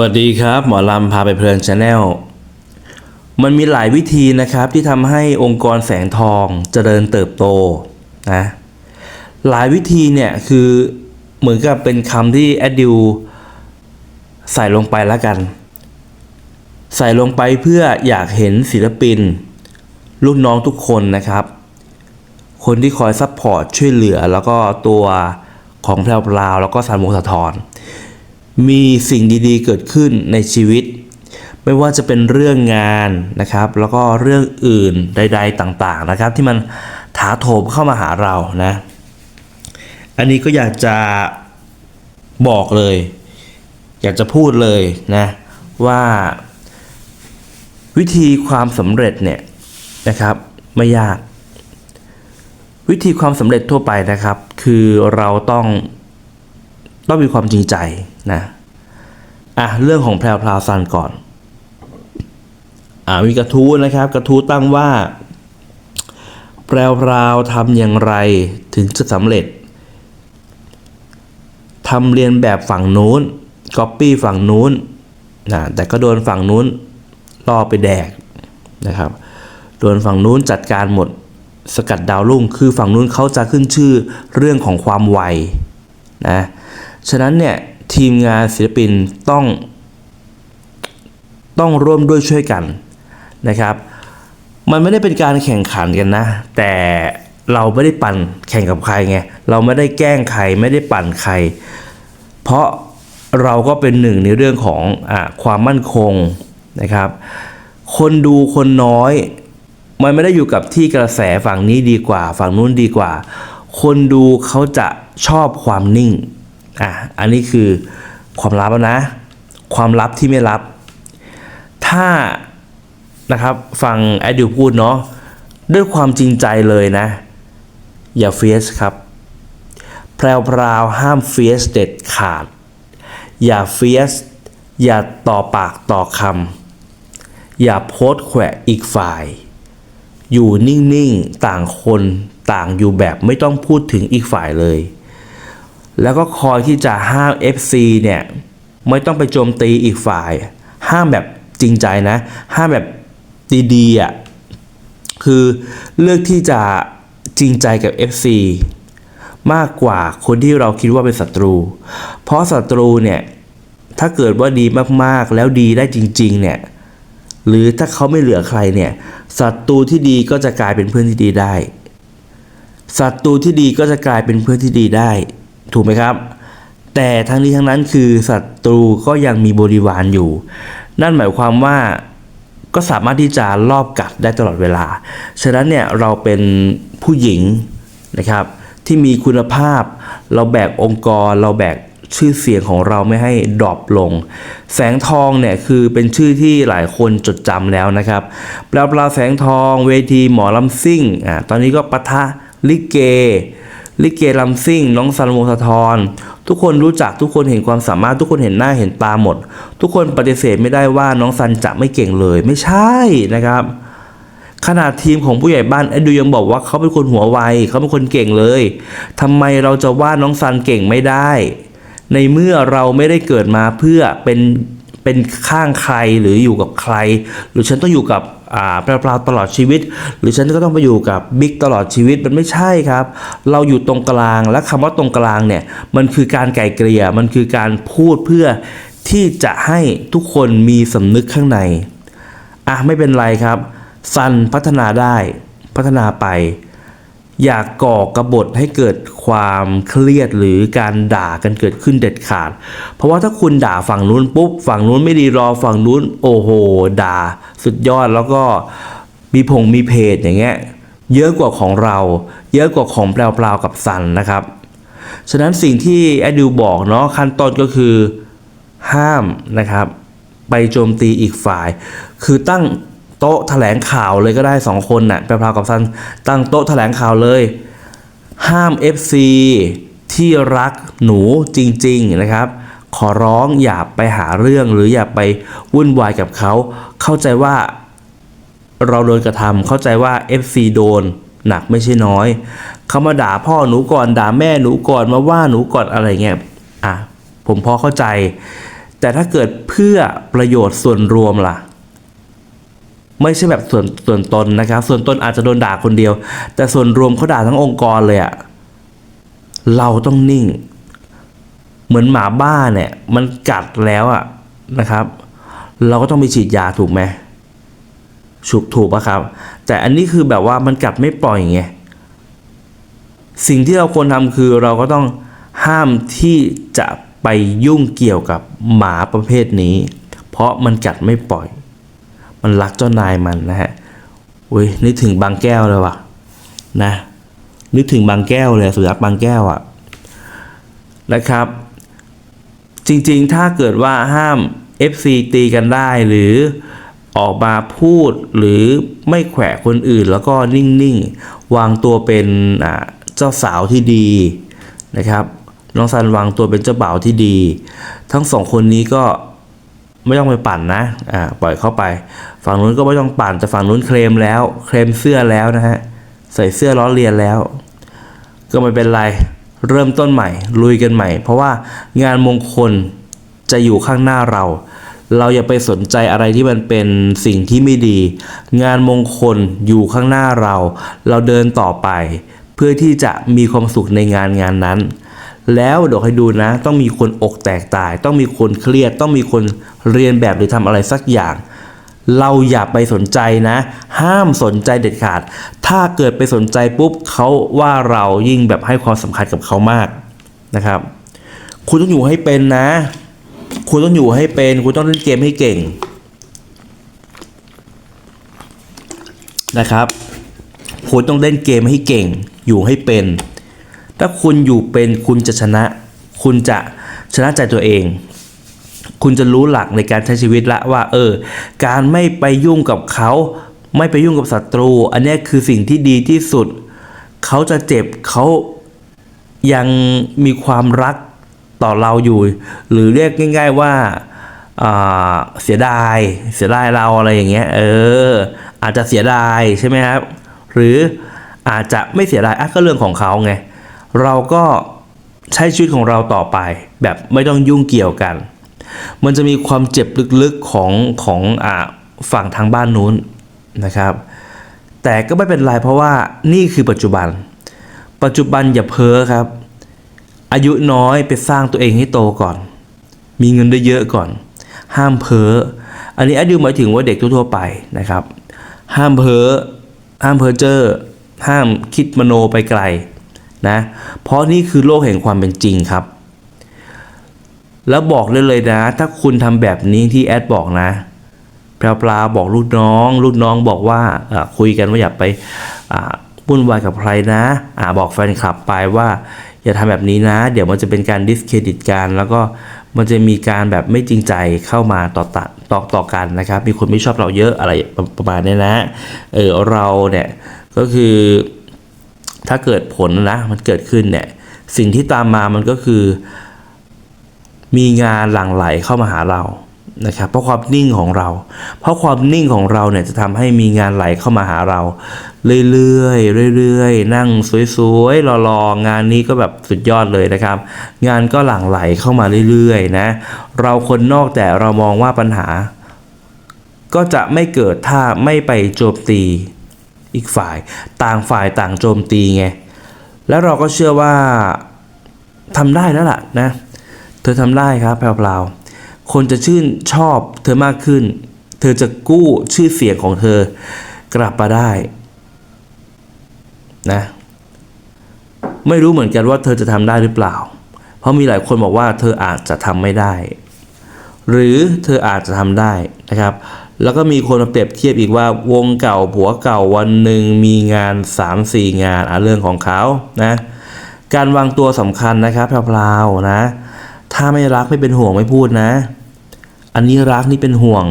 วัสดีครับ หมอลำพาไปเพลินชาแนลมันมีหลายวิธีนะครับที่ทำให้องค์กรแสงทองเจริญเติบโตนะหลายวิธีเนี่ยคือเหมือนกับเป็นคำที่แอดดิวใส่ลงไปแล้วกัน ใส่ลงไปเพื่ออยากเห็นศิลปิน ลูกน้องทุกคนนะครับ คนที่คอยซัพพอร์ตช่วยเหลือ แล้วก็ตัวของแพรวพราวแล้วก็สารมงสะทอน มีสิ่งดีๆ เกิดขึ้นในชีวิต ไม่ว่าจะเป็นเรื่องงานนะครับ แล้วก็เรื่องอื่นใด ๆ ต่างๆนะครับ ที่มันถาโถมเข้ามาหาเรานะ อันนี้ก็อยากจะบอกเลย อยากจะพูดเลยนะว่าวิธีความสำเร็จเนี่ยนะครับไม่ยาก วิธีความสำเร็จทั่วไปนะครับ คือเราต้อง ต้องมีความจริงใจนะอะเรื่องของแพรวพราวซันก่อนอ่ามีกระทู้นะครับ กระทู้ตั้งว่า แพรวพราวทำอย่างไรถึงจะสำเร็จทำเรียนแบบฝั่งนู้นก๊อปปี้ฝั่งนู้นนะแต่ก็โดนฝั่งนู้นล่อไปแดกนะครับ โดนฝั่งนู้นจัดการหมดสกัดดาวรุ่ง คือฝั่งนู้นเขาจะขึ้นชื่อเรื่องของความไวนะ ฉะนั้นเนี่ยทีมงานศิลปินต้องต้องร่วมด้วยช่วยกันนะครับ มันไม่ได้เป็นการแข่งขันกันนะ แต่เราไม่ได้ปั่นแข่งกับใครไง เราไม่ได้แกล้งใครไม่ได้ปั่นใคร เพราะเราก็เป็นหนึ่งในเรื่องของอความมั่นคงนะครับ คนดูคนน้อย มันไม่ได้อยู่กับที่กระแสฝั่งนี้ดีกว่า ฝั่งนู้นดีกว่า คนดูเขาจะชอบความนิ่ง อะอันนี้คือความลับนะ ความลับที่ไม่ลับ ถ้านะครับฟังแอดดิวพูดเนาะด้วยความจริงใจเลยนะ อย่าเฟียสครับแพรวพราวห้ามเฟียสเด็ดขาด อย่าเฟียสอย่าต่อปากต่อคำอย่าโพสแขวะอีกฝ่าย อยู่นิ่ง ๆ ต่างคนต่างอยู่แบบไม่ต้องพูดถึงอีกฝ่ายเลย แล้วก็คอยที่จะห้าม FC เนี่ยไม่ต้องไปโจมตีอีกฝ่าย ห้ามแบบจริงใจนะ ห้ามแบบดีๆอะคือเลือกที่จะจริงใจกับ FC มากกว่าคนที่เราคิดว่าเป็นศัตรู เพราะศัตรูเนี่ยถ้าเกิดว่าดีมากๆแล้วดีได้จริง ๆ เนี่ยหรือถ้าเขาไม่เหลือใครเนี่ยศัตรูที่ดีก็จะกลายเป็นเพื่อนที่ดีได้ศัตรูที่ดีก็จะกลายเป็นเพื่อนที่ดีได้ ถูกไหมครับ แต่ทั้งนี้ทั้งนั้นคือศัตรูก็ยังมีบริวารอยู่ นั่นหมายความว่าก็สามารถที่จะลอบกัดได้ตลอดเวลา ฉะนั้นเนี่ยเราเป็นผู้หญิงนะครับที่มีคุณภาพ เราแบกองค์กร เราแบกชื่อเสียงของเราไม่ให้ดรอปลง แสงทองเนี่ยคือเป็นชื่อที่หลายคนจดจำแล้วนะครับแปลปลาแสงทองเวทีหมอลำซิ่งอ่าตอนนี้ก็ปะทะลิเก ลิเกลำซิ่ง น้องสันวงศ์สะทรทุกคนรู้จักทุกคนเห็นความสามารถทุกคนเห็นหน้าเห็นตาหมด ทุกคนปฏิเสธไม่ได้ว่าน้องสันจะไม่เก่งเลยไม่ใช่นะครับขนาดทีมของผู้ใหญ่บ้านไอ้ดูยังบอกว่าเขาเป็นคนหัวไวเขาเป็นคนเก่งเลยทำไมเราจะว่าน้องซันเก่งไม่ได้ ในเมื่อเราไม่ได้เกิดมาเพื่อเป็นเป็นข้างใครหรืออยู่กับใคร หรือฉันต้องอยู่กับ เปล่าๆตลอดชีวิต หรือฉันก็ต้องไปอยู่กับบิ๊กตลอดชีวิตมันไม่ใช่ครับ เราอยู่ตรงกลางและคำว่าตรงกลางเนี่ยมันคือการไก่เกลี่ยมันคือการพูดเพื่อที่จะให้ทุกคนมีสำนึกข้างในอะไม่เป็นไรครับซันพัฒนาได้พัฒนาไป อย่ากก่อกระบฏให้เกิดความเครียดหรือการด่ากันเกิดขึ้นเด็ดขาด เพราะว่าถ้าคุณด่าฝั่งนู้นปุ๊บฝั่งนู้นไม่ดีรอฝั่งนู้นโอ้โห ด่า สุดยอดแล้วก็มีพงมีเพจอย่างเงี้ยเยอะกว่าของเรา เยอะกว่าของแปลวๆกับซันนะครับ ฉะนั้นสิ่งที่แอดดิวบอกเนาะขั้นต้นก็คือห้ามนะครับ ไปโจมตีอีกฝ่าย คือตั้ง โต๊ะแถลงข่าวเลยก็ได้สองคนน่ะแปลๆกับซันตั้งโต๊ะแถลงข่าวเลย ห้าม FC ที่รักหนูจริง ๆ นะครับ ขอร้องอย่าไปหาเรื่องหรืออย่าไปวุ่นวายกับเขา เข้าใจว่าเราโดนกระทำเข้าใจว่า FC โดนหนักไม่ใช่น้อย เขามาด่าพ่อหนูก่อนด่าแม่หนูก่อนมาว่าหนูก่อนอะไรเงี้ยอะผมพอเข้าใจ แต่ถ้าเกิดเพื่อประโยชน์ส่วนรวมล่ะ ไม่ใช่แบบส่วนส่วนตนนะครับ ส่วนตนอาจจะโดนด่าคนเดียว แต่ส่วนรวมเขาด่าทั้งองค์กรเลยอะเราต้องนิ่ง เหมือนหมาบ้าเนี่ย มันกัดแล้วอะนะครับ เราก็ต้องไปฉีดยาถูกไหมถูกถูกปะครับ แต่อันนี้คือแบบว่ามันกัดไม่ปล่อยไงสิ่งที่เราควรทำคือเราก็ต้องห้ามที่จะไปยุ่งเกี่ยวกับหมาประเภทนี้ เพราะมันกัดไม่ปล่อย มันรักเจ้านายมันนะฮะอุ้ยนึกถึงบางแก้วเลยว่ะนะ นึกถึงบางแก้วเลยสุนัขบางแก้วอะ่ะนะครับ จริงๆถ้าเกิดว่าห้าม FC ตีกันได้หรือออกมาพูดหรือไม่แขวะคนอื่น แล้วก็นิ่งๆ วางตัวเป็นเจ้าสาวที่ดีนะครับน้องซันวางตัวเป็นเจ้าบ่าวที่ดี ทั้งสองคนนี้ก็ ไม่ต้องไปปั่นนะอ่าปล่อยเข้าไป ฝั่งนู้นก็ไม่ต้องปั่นแต่ฝั่งนู้นเคลมแล้ว เคลมเสื้อแล้วนะฮะใส่เสื้อล้อเลียนแล้ว ก็ไม่เป็นไรเริ่มต้นใหม่ ลุยกันใหม่ เพราะว่างานมงคลจะอยู่ข้างหน้าเรา เราอย่าไปสนใจอะไรที่มันเป็นสิ่งที่ไม่ดี งานมงคลอยู่ข้างหน้าเรา เราเดินต่อไป เพื่อที่จะมีความสุขในงานงานนั้น แล้วเดี๋ยวให้ดูนะ ต้องมีคนอกแตกตาย ต้องมีคนเครียด ต้องมีคนเรียนแบบหรือทำอะไรสักอย่าง เราอย่าไปสนใจนะ ห้ามสนใจเด็ดขาด ถ้าเกิดไปสนใจปุ๊บเขาว่าเรายิ่งแบบให้ความสำคัญกับเขามากนะครับ คุณต้องอยู่ให้เป็นนะ คุณต้องอยู่ให้เป็น คุณต้องเล่นเกมให้เก่งนะครับคุณต้องเล่นเกมให้เก่ง อยู่ให้เป็น ถ้าคุณอยู่เป็นคุณจะชนะ คุณจะชนะใจตัวเอง คุณจะรู้หลักในการใช้ชีวิตละว่า เออ การไม่ไปยุ่งกับเขา ไม่ไปยุ่งกับศัตรู อันนี้คือสิ่งที่ดีที่สุด เขาจะเจ็บเขายังมีความรักต่อเราอยู่ หรือเรียกง่าย ๆว่าอ่าเสียดายเสียดายเราอะไรอย่างเงี้ยเออ อาจจะเสียดายใช่ไหมครับ หรืออาจจะไม่เสียดายอะก็เรื่องของเขาไง เราก็ใช้ชีวิตของเราต่อไป แบบไม่ต้องยุ่งเกี่ยวกัน มันจะมีความเจ็บลึกๆของของอฝั่งทางบ้านนู้นนะครับ แต่ก็ไม่เป็นไรเพราะว่านี่คือปัจจุบัน ปัจจุบันอย่าเพ้อครับ อายุน้อยไปสร้างตัวเองให้โตก่อน มีเงินได้เยอะก่อน ห้ามเพ้ออันนี้อายุหมายถึงว่าเด็กทั่วๆไปนะครับ ห้ามเพ้อห้ามเพ้อเจ้อห้ามคิดมโนไปไกล นะเพราะนี่คือโลกแห่งความเป็นจริงครับ แล้วบอกเลยเลยนะ ถ้าคุณทำแบบนี้ที่แอดบอกนะปลาปลาบอกลูกน้อง ลูกน้องบอกว่าคุยกันว่าอย่าไปวุ่นวายกับใครนะอ่าบอกแฟนคลับไปว่า อย่าทำแบบนี้นะ เดี๋ยวมันจะเป็นการดิสเครดิตกันแล้วก็มันจะมีการแบบไม่จริงใจเข้ามาต่อตะต่อต่อกันนะครับ มีคนไม่ชอบเราเยอะอะไรประประมาณนี้นะ เออเราเนี่ยก็คือ ถ้าเกิดผลนะมันเกิดขึ้นเนี่ยสิ่งที่ตามมามันก็คือ มีงานหลั่งไหลเข้ามาหาเรานะครับเพราะความนิ่งของเรา เพราะความนิ่งของเราเนี่ยจะทำให้มีงานไหลเข้ามาหาเรา เรื่อยๆเรื่อยๆนั่งสวยๆรอๆงานนี้ก็แบบสุดยอดเลยนะครับ งานก็หลั่งไหลเข้ามาเรื่อยๆนะเราคนนอกแต่เรามองว่าปัญหา ก็จะไม่เกิดถ้าไม่ไปโจมตี อีกฝ่าย ต่างฝ่ายต่างโจมตีไง แล้วเราก็เชื่อว่าทำได้แล้วล่ะนะ เธอทำได้ครับแพรวๆคนจะชื่นชอบเธอมากขึ้น เธอจะกู้ชื่อเสียงของเธอกลับมาได้นะไม่รู้เหมือนกันว่าเธอจะทำได้หรือเปล่า เพราะมีหลายคนบอกว่าเธออาจจะทำไม่ได้ หรือเธออาจจะทำได้นะครับ แล้วก็มีคนมาเปรียบเทียบอีกว่าวงเก่าผัวเก่าวันหนึ่งมีงาน 3-4 งานอะเรื่องของเขานะการวางตัวสำคัญนะครับพราวๆนะ ถ้าไม่รักไม่เป็นห่วงไม่พูดนะ อันนี้รักนี่เป็นห่วง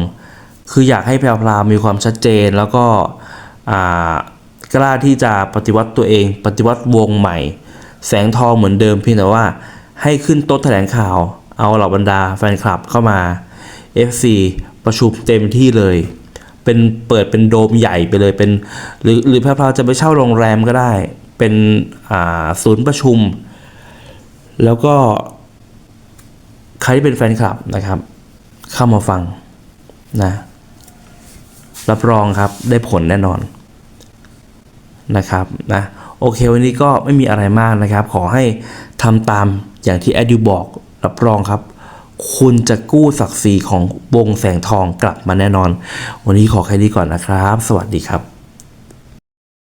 คืออยากให้แพรวๆมีความชัดเจนแล้วก็กล้าที่จะปฏิวัติตัวเอง ปฏิวัติวงใหม่ แสงทองเหมือนเดิมเพียงแต่ว่าให้ขึ้นโต๊ะแถลงข่าว เอาเหล่าบรรดาแฟนคลับเข้ามา FC ประชุมเต็มที่เลย เป็นเปิดเป็นโดมใหญ่ไปเลยเป็น หรือหรือแพรวๆจะไปเช่าโรงแรมก็ได้ เป็นศูนย์ประชุม แล้วก็ใครที่เป็นแฟนคลับนะครับ เข้ามาฟังนะรับรองครับได้ผลแน่นอนนะครับนะโอเควันนี้ก็ไม่มีอะไรมากนะครับ ขอให้ทำตามอย่างที่แอดยูบอกรับรองครับ คุณจะกู้ศักดิ์ศรีของวงแสงทองกลับมาแน่นอน วันนี้ขอแค่นี้ก่อนนะครับ สวัสดีครับ